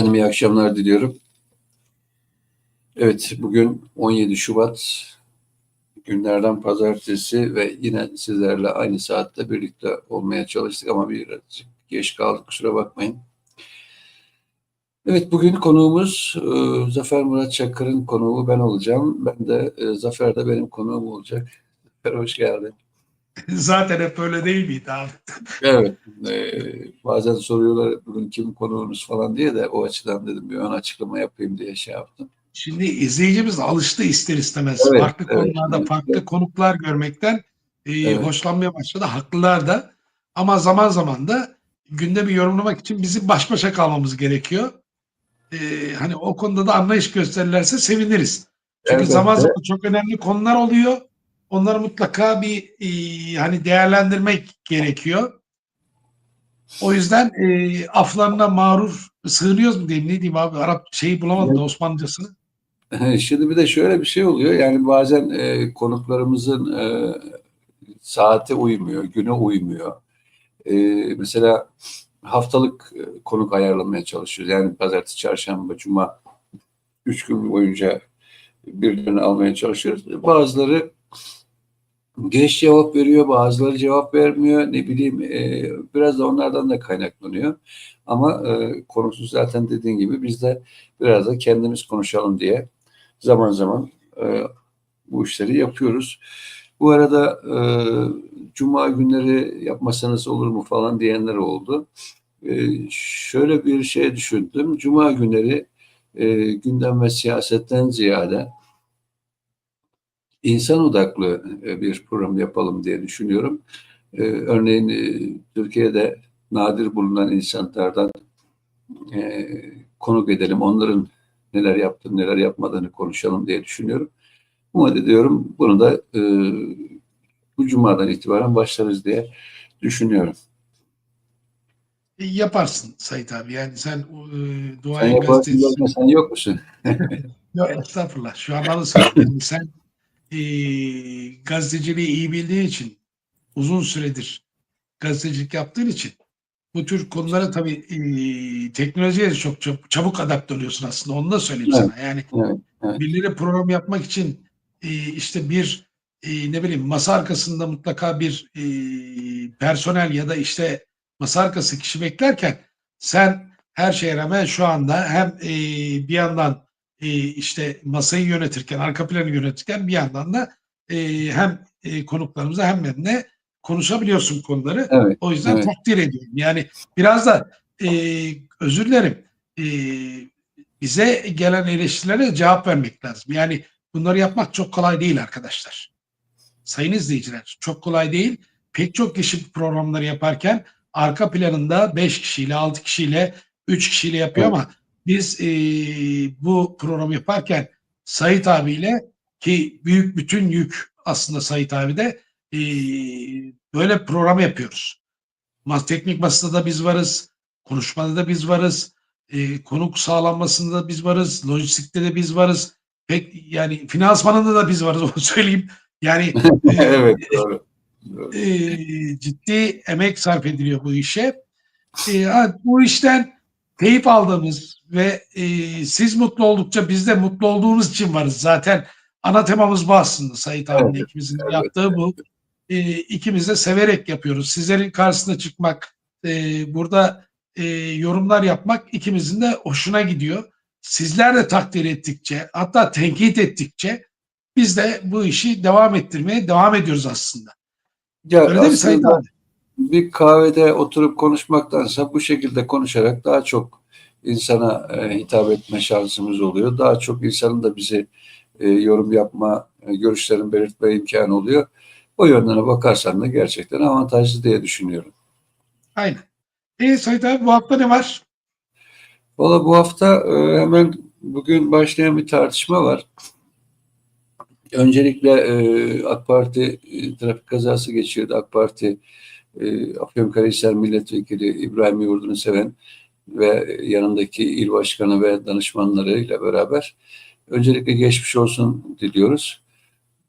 Efendim iyi akşamlar diliyorum. Evet bugün 17 Şubat günlerden pazartesi ve yine sizlerle aynı saatte birlikte olmaya çalıştık ama birazcık geç kaldık kusura bakmayın. Evet bugün konuğumuz e, Zafer Murat Çakır'ın konuğu ben olacağım. Ben de e, Zafer de benim konuğum olacak. Zafer hoş geldin. Zaten hep öyle değil miydi abi? Evet. e, bazen soruyorlar bugün kim konuğunuz falan diye de o açıdan dedim bir ön açıklama yapayım diye şey yaptım. Şimdi izleyicimiz alıştı ister istemez. Evet, farklı evet, konularda evet, farklı evet. konuklar görmekten e, Evet. hoşlanmaya başladı. Haklılar da. Ama zaman zaman da gündemi yorumlamak için bizim baş başa kalmamız gerekiyor. E, hani o konuda da anlayış gösterirlerse seviniriz. Çünkü Elbette. zaman zaman çok önemli konular oluyor. Onları mutlaka bir e, hani değerlendirmek gerekiyor. O yüzden e, aflarına mağrur sığınıyoruz mu diyeyim ne diyeyim abi Arap şeyi bulamadım da Osmanlıcasını. Şimdi bir de şöyle bir şey oluyor. Yani bazen e, konuklarımızın e, saate uymuyor, güne uymuyor. E, mesela haftalık e, konuk ayarlamaya çalışıyoruz. Yani pazartesi, çarşamba, cuma üç gün boyunca birilerini almaya çalışıyoruz. Bazıları geç cevap veriyor, bazıları cevap vermiyor. Ne bileyim e, biraz da onlardan da kaynaklanıyor. Ama e, konusu zaten dediğin gibi biz de biraz da kendimiz konuşalım diye zaman zaman e, bu işleri yapıyoruz. Bu arada e, cuma günleri yapmasanız olur mu falan diyenler oldu. E, şöyle bir şey düşündüm. Cuma günleri e, gündem ve siyasetten ziyade insan odaklı e, bir program yapalım diye düşünüyorum. E, örneğin e, Türkiye'de nadir bulunan insanlardan konuk edelim. Onların neler yaptığını, neler yapmadığını konuşalım diye düşünüyorum. Umut ediyorum bunu da e, bu cumadan itibaren başlarız diye düşünüyorum. E, yaparsın Sait abi. Yani sen e, duayen yaparsın, gazetesi. sen yok musun? Yok estağfurullah. Şu an söylüyorum. Sen e, gazeteciliği iyi bildiğin için uzun süredir gazetecilik yaptığın için bu tür konulara tabii e, teknolojiye de çok çabuk, çabuk adapte oluyorsun aslında. Onu da söyleyeyim Evet. sana. Yani Evet, evet. birileri program yapmak için e, işte bir e, ne bileyim masa arkasında mutlaka bir e, personel ya da işte masa arkası kişi beklerken sen her şeye rağmen şu anda hem e, bir yandan e, işte masayı yönetirken arka planı yönetirken bir yandan da e, hem e, konuklarımıza hem benimle konuşabiliyorsun konuları. Evet, O yüzden evet. takdir ediyorum. Yani biraz da e, özür dilerim. E, bize gelen eleştirilere cevap vermek lazım. Yani bunları yapmak çok kolay değil arkadaşlar. Sayın izleyiciler çok kolay değil. Pek çok kişi programları yaparken arka planında 5 kişiyle, 6 kişiyle, 3 kişiyle yapıyor Evet. ama biz e, bu programı yaparken Sait abiyle ki büyük bütün yük aslında Sait abi de e, böyle program yapıyoruz. Mas teknik masada da biz varız, konuşmada da biz varız, e, konuk sağlanmasında da biz varız, lojistikte de biz varız. Pek yani finansmanında da biz varız onu söyleyeyim. Yani e, evet, doğru. e, ciddi emek sarf ediliyor bu işe. E, bu işten keyif aldığımız ve e, siz mutlu oldukça biz de mutlu olduğumuz için varız. Zaten ana temamız bu aslında Sait abinin Evet, ikimizin evet, yaptığı bu. E, ikimiz de severek yapıyoruz. Sizlerin karşısına çıkmak, e, burada e, yorumlar yapmak ikimizin de hoşuna gidiyor. Sizler de takdir ettikçe, hatta tenkit ettikçe biz de bu işi devam ettirmeye devam ediyoruz aslında. Ya Öyle değil mi aslında abi? bir kahvede oturup konuşmaktansa bu şekilde konuşarak daha çok insana e, hitap etme şansımız oluyor. Daha çok insanın da bizi e, yorum yapma, e, görüşlerini belirtme imkanı oluyor. O yönden bakarsan da gerçekten avantajlı diye düşünüyorum. Aynen. E Sait abi bu hafta ne var? Valla bu hafta e, hemen bugün başlayan bir tartışma var. Öncelikle e, AK Parti e, trafik kazası geçirdi. AK Parti e, Afyonkarahisar Milletvekili İbrahim Yurdun'u seven ve yanındaki il başkanı ve danışmanlarıyla beraber öncelikle geçmiş olsun diliyoruz.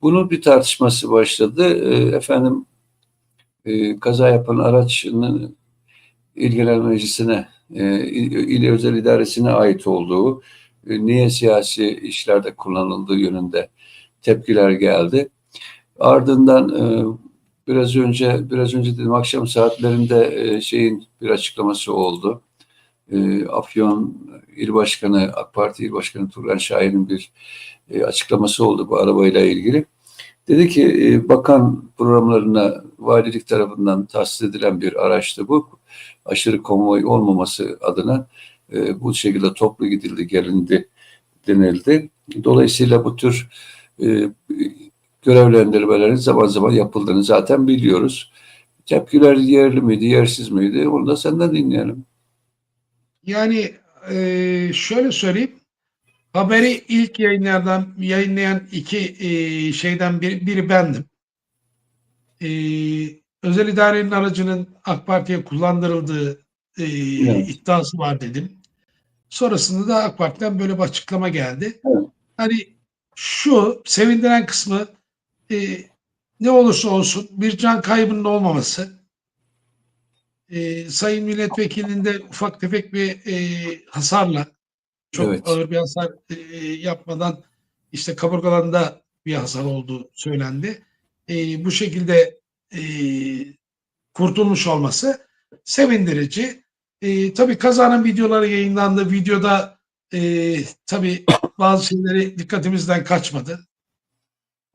Bunun bir tartışması başladı. E, efendim e, kaza yapan araçının İl Genel Meclisi'ne e, il, özel idaresine ait olduğu, e, niye siyasi işlerde kullanıldığı yönünde tepkiler geldi. Ardından e, biraz önce biraz önce dedim akşam saatlerinde e, şeyin bir açıklaması oldu. E, Afyon İl Başkanı AK Parti İl Başkanı Turgan Şahin'in bir e, açıklaması oldu bu arabayla ilgili. Dedi ki e, bakan programlarına valilik tarafından tahsis edilen bir araçtı bu. Aşırı konvoy olmaması adına e, bu şekilde toplu gidildi, gelindi denildi. Dolayısıyla bu tür görevlendirmelerin zaman zaman yapıldığını zaten biliyoruz. Tepkiler yerli miydi, yersiz miydi? Onu da senden dinleyelim. Yani e, şöyle söyleyeyim. Haberi ilk yayınlardan yayınlayan iki e, şeyden biri, biri bendim. E, özel idarenin aracının AK Parti'ye kullandırıldığı e, Evet. iddiası var dedim. Sonrasında da AK Parti'den böyle bir açıklama geldi. Evet. Hani şu sevindiren kısmı e, ne olursa olsun bir can kaybının olmaması, e, Sayın Milletvekilinin de ufak tefek bir e, hasarla çok Evet. ağır bir hasar e, yapmadan işte kaburgalarında bir hasar olduğu söylendi. E, bu şekilde e, kurtulmuş olması sevindirici. E, tabii kazanın videoları yayınlandı. Videoda e, tabii bazı şeyleri dikkatimizden kaçmadı.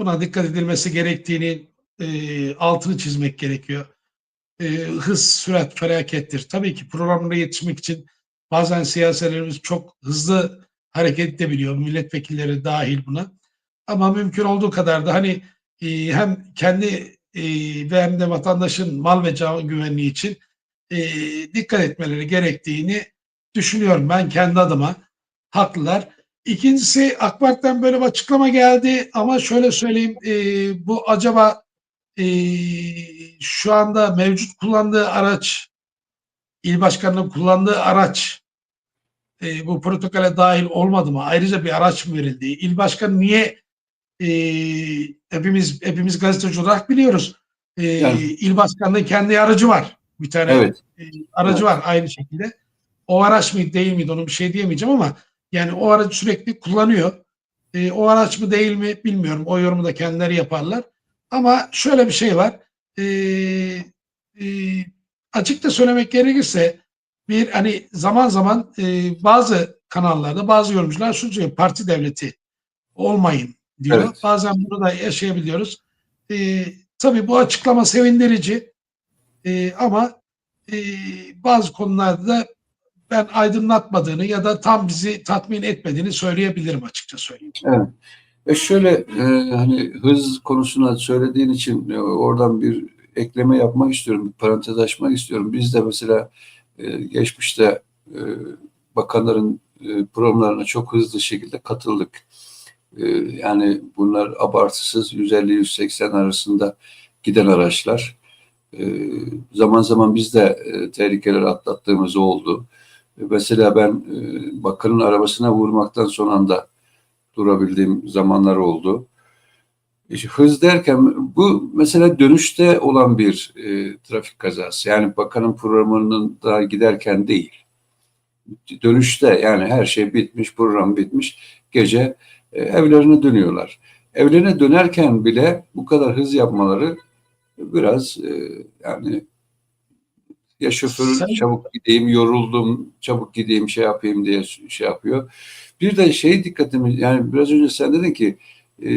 Buna dikkat edilmesi gerektiğini e, altını çizmek gerekiyor. E, hız, sürat felakettir. Tabii ki programlara yetişmek için bazen siyasetlerimiz çok hızlı hareket edebiliyor. Milletvekilleri dahil buna. Ama mümkün olduğu kadar da hani e, hem kendi e, ve hem de vatandaşın mal ve can güvenliği için e, dikkat etmeleri gerektiğini düşünüyorum ben kendi adıma. Haklılar. İkincisi AK Parti'den böyle bir açıklama geldi ama şöyle söyleyeyim e, bu acaba e, şu anda mevcut kullandığı araç il başkanının kullandığı araç e, bu protokole dahil olmadı mı? Ayrıca bir araç mı verildi? İl başkanı niye e, hepimiz hepimiz gazeteci olarak biliyoruz. E, Yani- il başkanının kendi aracı var. Bir tane Evet. e, aracı Evet. var aynı şekilde. O araç mıydı değil miydi onu bir şey diyemeyeceğim ama yani o aracı sürekli kullanıyor. E, o araç mı değil mi bilmiyorum. O yorumu da kendileri yaparlar. Ama şöyle bir şey var. E, e, açıkça söylemek gerekirse bir hani zaman zaman e, bazı kanallarda bazı yorumcular şunu söylüyor parti devleti olmayın diyor. Evet. Bazen bunu da yaşayabiliyoruz. E, tabii bu açıklama sevindirici E, ama e, bazı konularda da ben aydınlatmadığını ya da tam bizi tatmin etmediğini söyleyebilirim açıkça söyleyeyim. E şöyle e, hani hız konusuna söylediğin için e, oradan bir ekleme yapmak istiyorum, bir parantez açmak istiyorum. Biz de mesela e, geçmişte e, bakanların e, programlarına çok hızlı şekilde katıldık. E, yani bunlar abartısız 150-180 arasında giden araçlar. E, zaman zaman biz de e, tehlikeler atlattığımız oldu. E, mesela ben e, bakanın arabasına vurmaktan son anda durabildiğim zamanlar oldu. İşte hız derken bu mesela dönüşte olan bir e, trafik kazası. Yani bakanın programının da giderken değil. Dönüşte yani her şey bitmiş, program bitmiş. Gece e, evlerine dönüyorlar. Evlerine dönerken bile bu kadar hız yapmaları biraz e, yani ya şoförün Sen- çabuk gideyim, yoruldum, çabuk gideyim, şey yapayım diye şey yapıyor. Bir de şey dikkatimi yani biraz önce sen dedin ki e,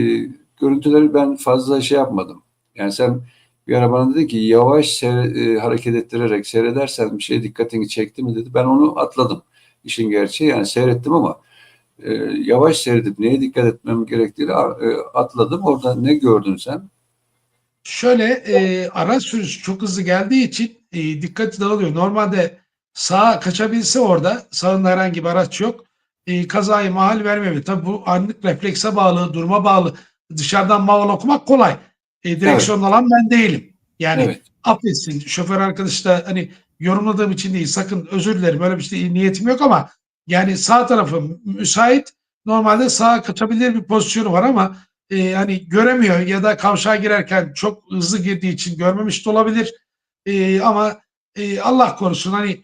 görüntüleri ben fazla şey yapmadım. Yani sen bir ara bana dedin ki yavaş seyre- e, hareket ettirerek seyredersen bir şey dikkatini çekti mi dedi. Ben onu atladım. İşin gerçeği yani seyrettim ama e, yavaş seyredip neye dikkat etmem gerektiğini e, atladım. Orada ne gördün sen? Şöyle e, araç sürüsü çok hızlı geldiği için e, dikkati dağılıyor. Normalde sağa kaçabilse orada sağında herhangi bir araç yok. E, kazayı mahal vermemeli. Tabii bu anlık reflekse bağlı, duruma bağlı. Dışarıdan maval okumak kolay. E, direksiyon alan ben değilim. Yani Evet. affetsin şoför arkadaş da hani yorumladığım için değil sakın özür dilerim öyle bir şey niyetim yok ama yani sağ tarafı müsait normalde sağa kaçabilir bir pozisyonu var ama e, hani göremiyor ya da kavşağa girerken çok hızlı girdiği için görmemiş de olabilir. E, ama e, Allah korusun hani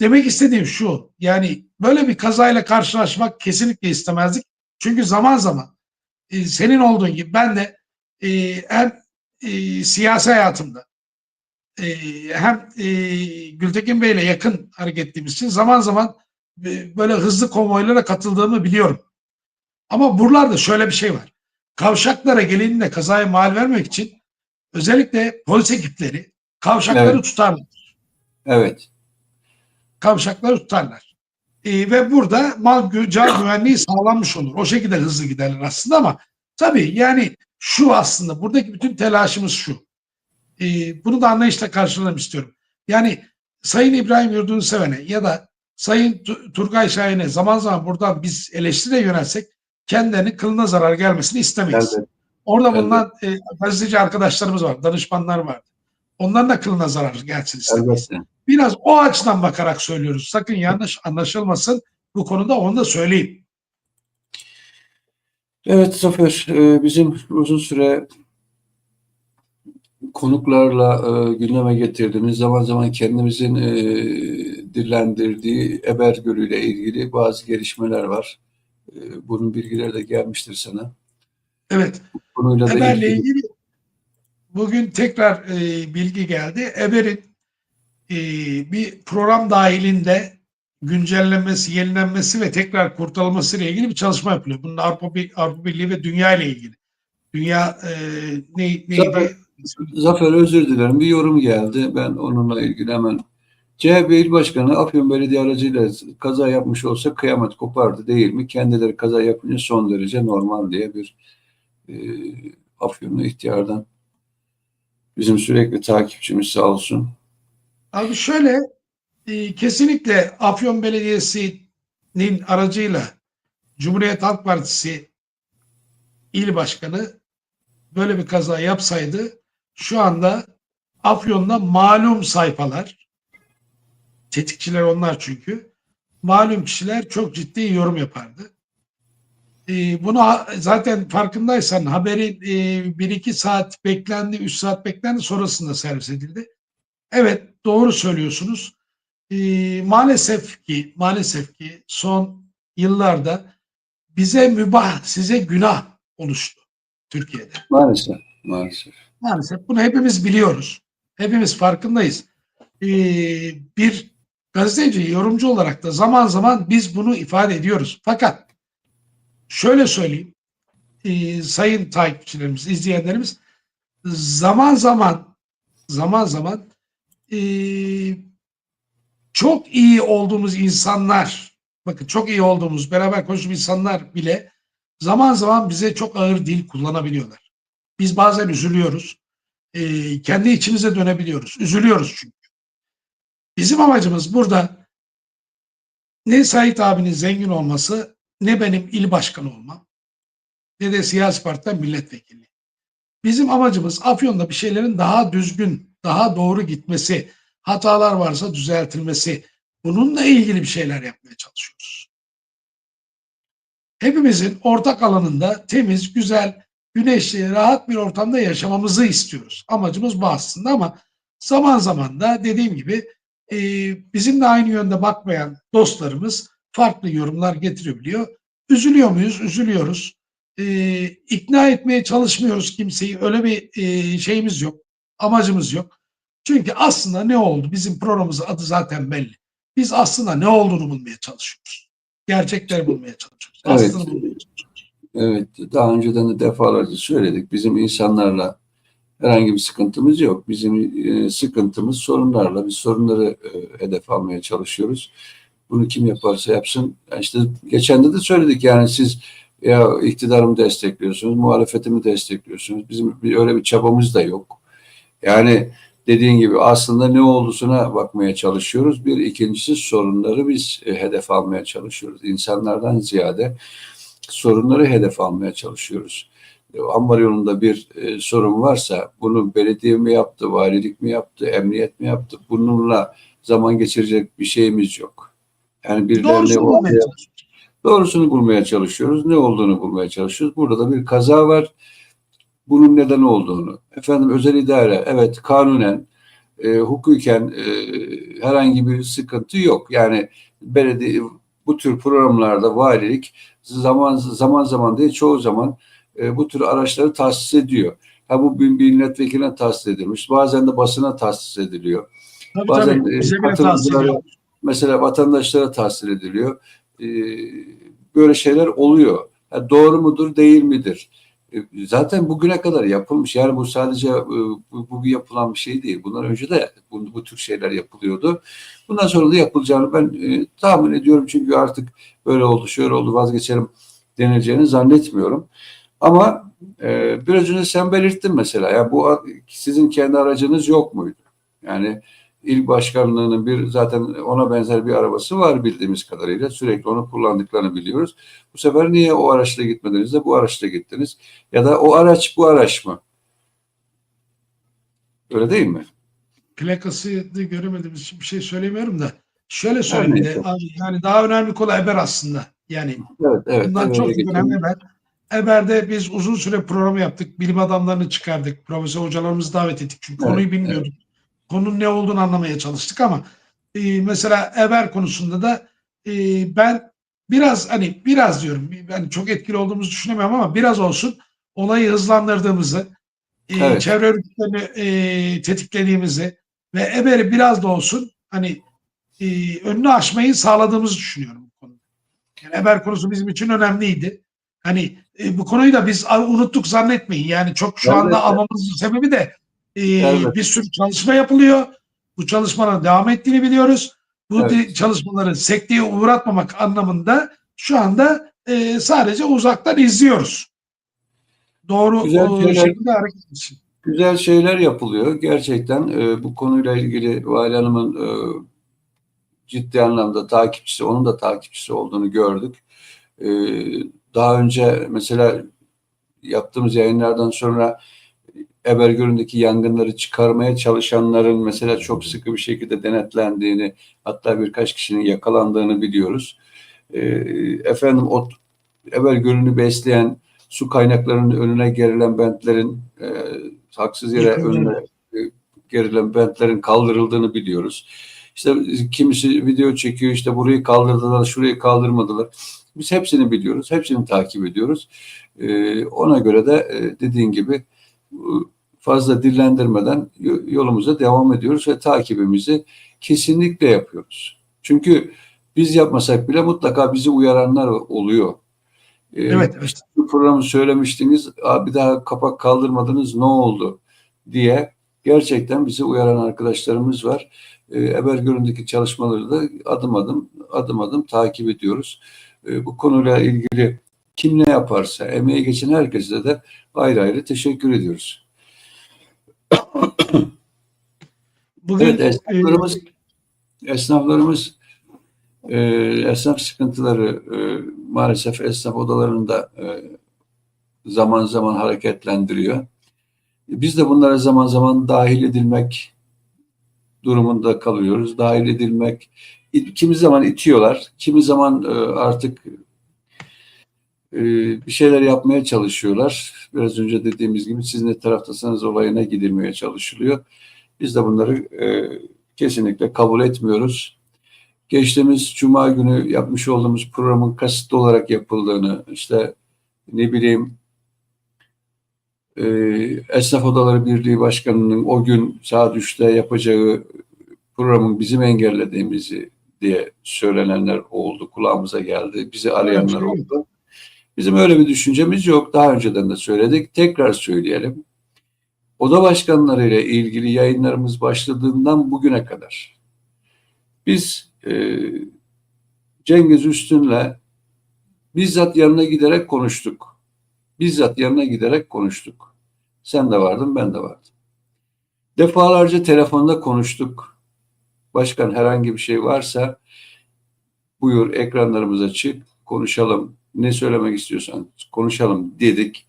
Demek istediğim şu. Yani böyle bir kazayla karşılaşmak kesinlikle istemezdik. Çünkü zaman zaman e, senin olduğun gibi ben de e, hem e, siyasi hayatımda e, hem e, Gültekin Bey'le yakın hareket ettiğimiz için zaman zaman e, böyle hızlı konvoylara katıldığımı biliyorum. Ama buralarda şöyle bir şey var. Kavşaklara gelininde kazaya mal vermek için özellikle polis ekipleri kavşakları Evet. tutarlar. Evet. Kavşakları tutarlar. E, ve burada mal gü- can güvenliği sağlanmış olur. O şekilde hızlı giderler aslında ama tabii yani şu aslında buradaki bütün telaşımız şu. E, bunu da anlayışla karşılamak istiyorum. Yani Sayın İbrahim Yurdunu Seven'e ya da Sayın Tu- Turgay Şahin'e zaman zaman buradan biz eleştire yönelsek kendilerinin kılına zarar gelmesini istemeyiz. Elbette. Orada bulunan e, gazeteci arkadaşlarımız var, danışmanlar var. Onların da kılına zarar gelsin istemeyiz. Elbette. Biraz o açıdan bakarak söylüyoruz. Sakın yanlış anlaşılmasın. Bu konuda onu da söyleyeyim. Evet Zafer, e, bizim uzun süre konuklarla e, gündeme getirdiğimiz zaman zaman kendimizin e, dillendirdiği Eber Gölü ile ilgili bazı gelişmeler var. E, Bunun bilgileri de gelmiştir sana. Evet. Konuyla Eber'le ilgili ilgili bugün tekrar e, bilgi geldi. Eber'in e, bir program dahilinde güncellenmesi, yenilenmesi ve tekrar kurtarılması ile ilgili bir çalışma yapılıyor. Bunun Avrupa, Avrupa Birliği ve dünya ile ilgili. Dünya e, ne, neydi? Zafer- Zafer özür dilerim bir yorum geldi. Ben onunla ilgili hemen CHP İl Başkanı Afyon Belediye aracıyla kaza yapmış olsa kıyamet kopardı değil mi? Kendileri kaza yapınca son derece normal diye bir e, Afyonlu ihtiyardan bizim sürekli takipçimiz sağ olsun. Abi şöyle e, kesinlikle Afyon Belediyesi'nin aracıyla Cumhuriyet Halk Partisi il başkanı böyle bir kaza yapsaydı şu anda Afyon'da malum sayfalar tetikçiler onlar çünkü malum kişiler çok ciddi yorum yapardı. E, bunu zaten farkındaysan haberin e, 1-2 saat beklendi, 3 saat beklendi sonrasında servis edildi. Evet doğru söylüyorsunuz. Ee, maalesef ki maalesef ki son yıllarda bize mübah size günah oluştu Türkiye'de. Maalesef, maalesef. Maalesef bunu hepimiz biliyoruz. Hepimiz farkındayız. Ee, bir gazeteci, yorumcu olarak da zaman zaman biz bunu ifade ediyoruz. Fakat şöyle söyleyeyim, ee, sayın takipçilerimiz, izleyenlerimiz zaman zaman zaman zaman ee, çok iyi olduğumuz insanlar, bakın çok iyi olduğumuz, beraber konuştuğumuz insanlar bile zaman zaman bize çok ağır dil kullanabiliyorlar. Biz bazen üzülüyoruz. Ee, kendi içimize dönebiliyoruz. Üzülüyoruz çünkü. Bizim amacımız burada ne Sait abinin zengin olması, ne benim il başkanı olmam, ne de siyasi partiden milletvekili. Bizim amacımız Afyon'da bir şeylerin daha düzgün, daha doğru gitmesi, hatalar varsa düzeltilmesi, bununla ilgili bir şeyler yapmaya çalışıyoruz. Hepimizin ortak alanında temiz, güzel, güneşli, rahat bir ortamda yaşamamızı istiyoruz. Amacımız bu aslında ama zaman zaman da dediğim gibi e, bizimle aynı yönde bakmayan dostlarımız farklı yorumlar getirebiliyor. Üzülüyor muyuz? Üzülüyoruz. E, ikna etmeye çalışmıyoruz kimseyi. Öyle bir e, şeyimiz yok. Amacımız yok. Çünkü aslında ne oldu? Bizim programımızın adı zaten belli. Biz aslında ne olduğunu bulmaya çalışıyoruz. Gerçekleri bulmaya çalışıyoruz. Evet. Aslını bulmaya çalışıyoruz. Evet, daha önceden de defalarca söyledik. Bizim insanlarla herhangi bir sıkıntımız yok. Bizim e, sıkıntımız sorunlarla. Biz sorunları e, hedef almaya çalışıyoruz. Bunu kim yaparsa yapsın. İşte geçen de de söyledik yani siz ya iktidarımı destekliyorsunuz, muhalefetimi destekliyorsunuz. Bizim öyle bir çabamız da yok. Yani dediğin gibi aslında ne olduğuna bakmaya çalışıyoruz. Bir ikincisi sorunları biz e, hedef almaya çalışıyoruz. İnsanlardan ziyade sorunları hedef almaya çalışıyoruz. E, Ambar yolunda bir e, sorun varsa bunu belediye mi yaptı, valilik mi yaptı, emniyet mi yaptı? Bununla zaman geçirecek bir şeyimiz yok. Yani birilerine Doğrusunu bulmaya doğrusunu bulmaya çalışıyoruz. Ne olduğunu bulmaya çalışıyoruz. Burada da bir kaza var. Bunun neden olduğunu. Efendim özel idare evet kanunen e, hukuken e, herhangi bir sıkıntı yok. Yani belediye bu tür programlarda valilik zaman zaman zaman değil çoğu zaman e, bu tür araçları tahsis ediyor. Ha bu bir bir milletvekiline tahsis edilmiş. Bazen de basına tahsis ediliyor. Tabii Bazen tabii. e, katılımcılara-. Mesela vatandaşlara tahsil ediliyor. Ee, böyle şeyler oluyor. Ha, doğru mudur, değil midir? Ee, Zaten bugüne kadar yapılmış. Yani bu sadece e, bu, bu yapılan bir şey değil. Bundan önce de bu, bu tür şeyler yapılıyordu. Bundan sonra da yapılacağını ben e, tahmin ediyorum. Çünkü artık böyle oldu, şöyle oldu, vazgeçelim denileceğini zannetmiyorum. Ama e, biraz önce sen belirttin mesela. Ya bu sizin kendi aracınız yok muydu? Yani İl başkanlığının bir zaten ona benzer bir arabası var bildiğimiz kadarıyla. Sürekli onu kullandıklarını biliyoruz. Bu sefer niye o araçla gitmediniz de bu araçla gittiniz? Ya da o araç bu araç mı? Öyle değil mi? Plakası da göremedim. Bir şey söylemiyorum da. Şöyle söyleyeyim bir de. Abi, yani daha önemli konu Eber aslında. Yani Evet, evet. bundan evet, çok geçelim. önemli Eber. Eber'de biz uzun süre program yaptık. Bilim adamlarını çıkardık. Profesör hocalarımızı davet ettik. Çünkü Evet, konuyu bilmiyorduk. Konunun ne olduğunu anlamaya çalıştık ama e, mesela Eber konusunda da e, ben biraz hani biraz diyorum ben çok etkili olduğumuzu düşünemiyorum ama biraz olsun olayı hızlandırdığımızı e, Evet. çevre örgütlerini e, tetiklediğimizi ve Eber'i biraz da olsun hani e, önünü aşmayı sağladığımızı düşünüyorum bu konuda. Yani Eber konusu bizim için önemliydi. Hani e, bu konuyu da biz unuttuk zannetmeyin. Yani çok şu anda Elbette. almamızın sebebi de e, Elbette. bir sürü çalışma yapılıyor. Bu çalışmanın devam ettiğini biliyoruz. Bu Evet. çalışmaları sekteye uğratmamak anlamında şu anda e, sadece uzaktan izliyoruz. Doğru Güzel şeyler- şekilde hareket için. Güzel şeyler yapılıyor. Gerçekten e, bu konuyla ilgili Vali Hanım'ın e, ciddi anlamda takipçisi, onun da takipçisi olduğunu gördük. E, daha önce mesela yaptığımız yayınlardan sonra Ebergöl'ündeki yangınları çıkarmaya çalışanların mesela çok sıkı bir şekilde denetlendiğini, hatta birkaç kişinin yakalandığını biliyoruz. E, efendim o Ebergöl'ünü besleyen su kaynaklarının önüne gerilen bentlerin e, haksız yere önüne e, gerilen bentlerin kaldırıldığını biliyoruz. İşte kimisi video çekiyor işte burayı kaldırdılar, şurayı kaldırmadılar. Biz hepsini biliyoruz, hepsini takip ediyoruz. E, ona göre de e, dediğin gibi fazla dillendirmeden yo- yolumuza devam ediyoruz ve takibimizi kesinlikle yapıyoruz. Çünkü biz yapmasak bile mutlaka bizi uyaranlar oluyor. E, Evet, evet. bu programı söylemiştiniz, abi daha kapak kaldırmadınız ne oldu diye gerçekten bizi uyaran arkadaşlarımız var. E, Ebergöl'ündeki çalışmaları da adım adım adım adım takip ediyoruz. E, bu konuyla ilgili kim ne yaparsa emeği geçen herkese de ayrı ayrı teşekkür ediyoruz. Bugün Evet e, esnaflarımız esnaflarımız e, esnaf sıkıntıları e, maalesef esnaf odalarında e, zaman zaman hareketlendiriyor. Biz de bunlara zaman zaman dahil edilmek durumunda kalıyoruz. Dahil edilmek kimi zaman itiyorlar, kimi zaman e, artık e, bir şeyler yapmaya çalışıyorlar. Biraz önce dediğimiz gibi siz ne taraftasanız olayına gidilmeye çalışılıyor. Biz de bunları e, kesinlikle kabul etmiyoruz. Geçtiğimiz Cuma günü yapmış olduğumuz programın kasıtlı olarak yapıldığını, işte ne bileyim e, Esnaf Odaları Birliği Başkanı'nın o gün saat 3'te yapacağı programın bizim engellediğimizi diye söylenenler oldu, kulağımıza geldi, bizi arayanlar oldu. Bizim öyle bir düşüncemiz yok. Daha önceden de söyledik. Tekrar söyleyelim. Oda başkanlarıyla ilgili yayınlarımız başladığından bugüne kadar biz e, Cengiz Üstün'le bizzat yanına giderek konuştuk. Bizzat yanına giderek konuştuk. Sen de vardın, ben de vardım. Defalarca telefonda konuştuk. Başkan herhangi bir şey varsa buyur ekranlarımıza çık, konuşalım. Ne söylemek istiyorsan konuşalım dedik.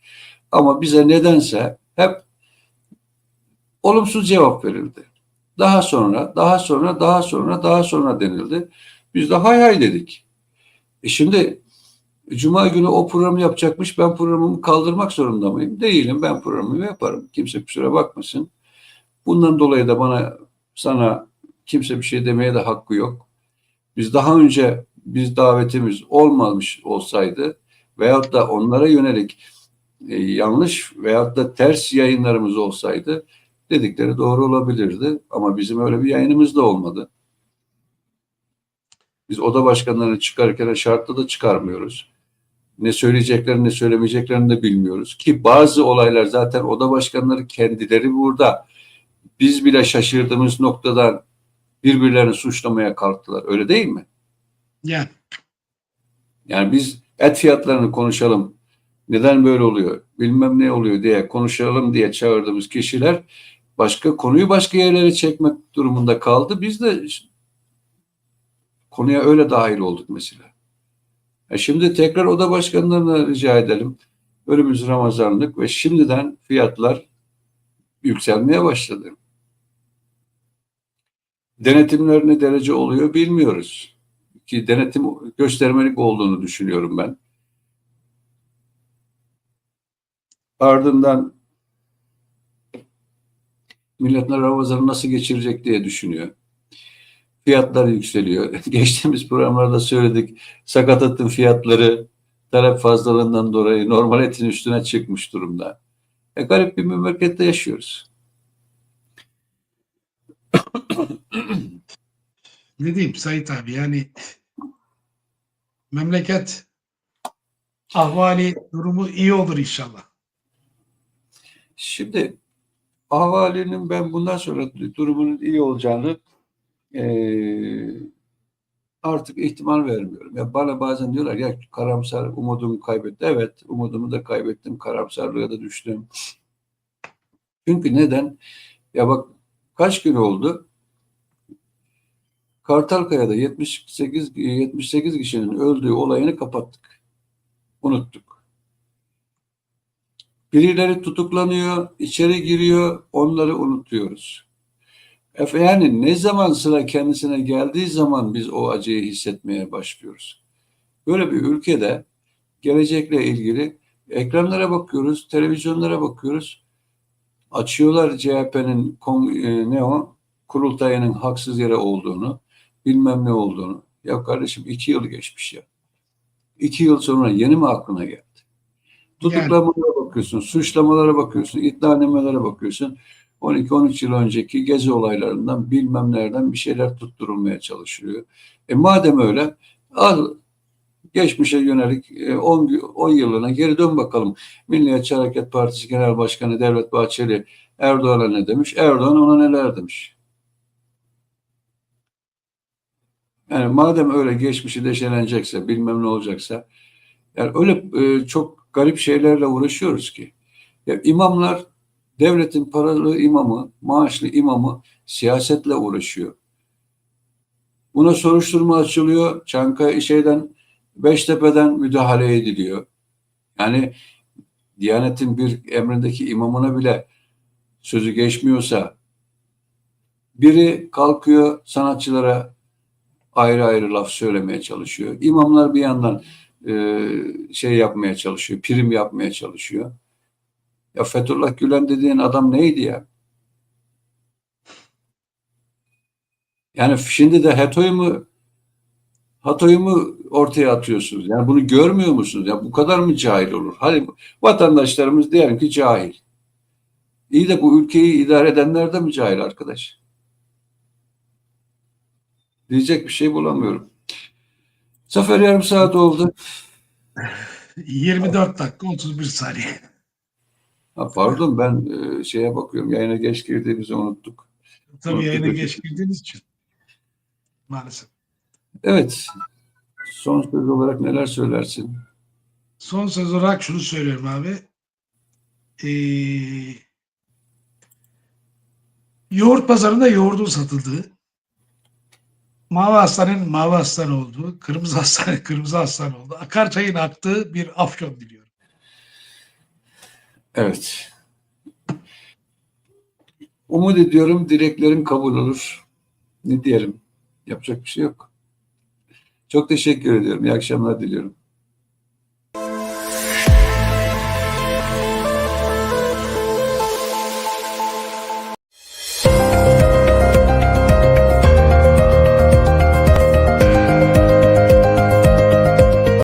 Ama bize nedense hep olumsuz cevap verildi. Daha sonra, daha sonra, daha sonra, daha sonra denildi. Biz de hay hay dedik. E şimdi Cuma günü o programı yapacakmış. Ben programımı kaldırmak zorunda mıyım? Değilim. Ben programımı yaparım. Kimse kusura bakmasın. Bundan dolayı da bana sana kimse bir şey demeye de hakkı yok. Biz daha önce biz davetimiz olmamış olsaydı veyahut da onlara yönelik e, yanlış veyahut da ters yayınlarımız olsaydı dedikleri doğru olabilirdi. Ama bizim öyle bir yayınımız da olmadı. Biz oda başkanlarını çıkarken şartlı da çıkarmıyoruz. Ne söyleyeceklerini ne söylemeyeceklerini de bilmiyoruz. Ki bazı olaylar zaten oda başkanları kendileri burada. Biz bile şaşırdığımız noktadan birbirlerini suçlamaya kalktılar. Öyle değil mi? Yani Yani biz et fiyatlarını konuşalım. Neden böyle oluyor? Bilmem ne oluyor diye konuşalım diye çağırdığımız kişiler başka konuyu başka yerlere çekmek durumunda kaldı. Biz de konuya öyle dahil olduk mesela. E şimdi tekrar oda başkanlarına rica edelim. Önümüz Ramazanlık ve şimdiden fiyatlar yükselmeye başladı. Denetimler ne derece oluyor bilmiyoruz. Ki denetim göstermelik olduğunu düşünüyorum ben. Ardından milletler Ramazan'ı nasıl geçirecek diye düşünüyor. Fiyatlar yükseliyor. Geçtiğimiz programlarda söyledik. Sakatatın fiyatları talep fazlalığından dolayı normal etin üstüne çıkmış durumda. E, garip bir memlekette yaşıyoruz. ne diyeyim Sait abi yani memleket ahvali durumu iyi olur inşallah. Şimdi ahalinin ben bundan sonra durumunun iyi olacağını eee, artık ihtimal vermiyorum. Ya bana bazen diyorlar ya karamsar umudumu kaybetti. Evet umudumu da kaybettim. Karamsarlığa da düştüm. Çünkü neden? Ya bak kaç gün oldu? Kartalkaya'da 78 78 kişinin öldüğü olayını kapattık. Unuttuk. Birileri tutuklanıyor, içeri giriyor, onları unutuyoruz. Efe yani ne zaman sıra kendisine geldiği zaman biz o acıyı hissetmeye başlıyoruz. Böyle bir ülkede gelecekle ilgili ekranlara bakıyoruz, televizyonlara bakıyoruz. Açıyorlar CHP'nin ne o kurultayının haksız yere olduğunu, bilmem ne olduğunu. Ya kardeşim iki yıl geçmiş ya. İki yıl sonra yeni mi aklına geldi? Tutuklamalara bakıyorsun, suçlamalara bakıyorsun, iddianamelere bakıyorsun. 12-13 yıl önceki gezi olaylarından bilmem nereden bir şeyler tutturulmaya çalışılıyor. E madem öyle al geçmişe yönelik 10 10 yılına geri dön bakalım. Milliyetçi Hareket Partisi Genel Başkanı Devlet Bahçeli Erdoğan'a ne demiş? Erdoğan ona neler demiş? Yani madem öyle geçmişi deşelenecekse, bilmem ne olacaksa yani öyle e, çok garip şeylerle uğraşıyoruz ki. Ya imamlar devletin paralı imamı, maaşlı imamı siyasetle uğraşıyor. Buna soruşturma açılıyor. Çankaya şeyden Beştepe'den müdahale ediliyor. Yani Diyanet'in bir emrindeki imamına bile sözü geçmiyorsa biri kalkıyor sanatçılara ayrı ayrı laf söylemeye çalışıyor. İmamlar bir yandan e, şey yapmaya çalışıyor, prim yapmaya çalışıyor. Ya Fethullah Gülen dediğin adam neydi ya? Yani şimdi de HETÖ'yü mü HATO'yu mu ortaya atıyorsunuz? Yani bunu görmüyor musunuz? Ya bu kadar mı cahil olur? Hadi vatandaşlarımız diyelim ki cahil. İyi de bu ülkeyi idare edenler de mi cahil arkadaş? Diyecek bir şey bulamıyorum. Zafer yarım saat oldu. 24 dakika 31 saniye. Ha, pardon ben e, şeye bakıyorum. Yayına geç girdiğimizi unuttuk. Tabii yayına geç girdiğiniz için. Maalesef. Evet. Son söz olarak neler söylersin? Son söz olarak şunu söylüyorum abi. Ee, yoğurt pazarında yoğurdun satıldığı, mavi hastanenin mavi hastane olduğu, kırmızı hastane kırmızı hastane olduğu, akar çayın aktığı bir afyon diliyorum. Evet. Umut ediyorum dileklerin kabul olur. Ne diyelim? Yapacak bir şey yok. Çok teşekkür ediyorum. İyi akşamlar diliyorum.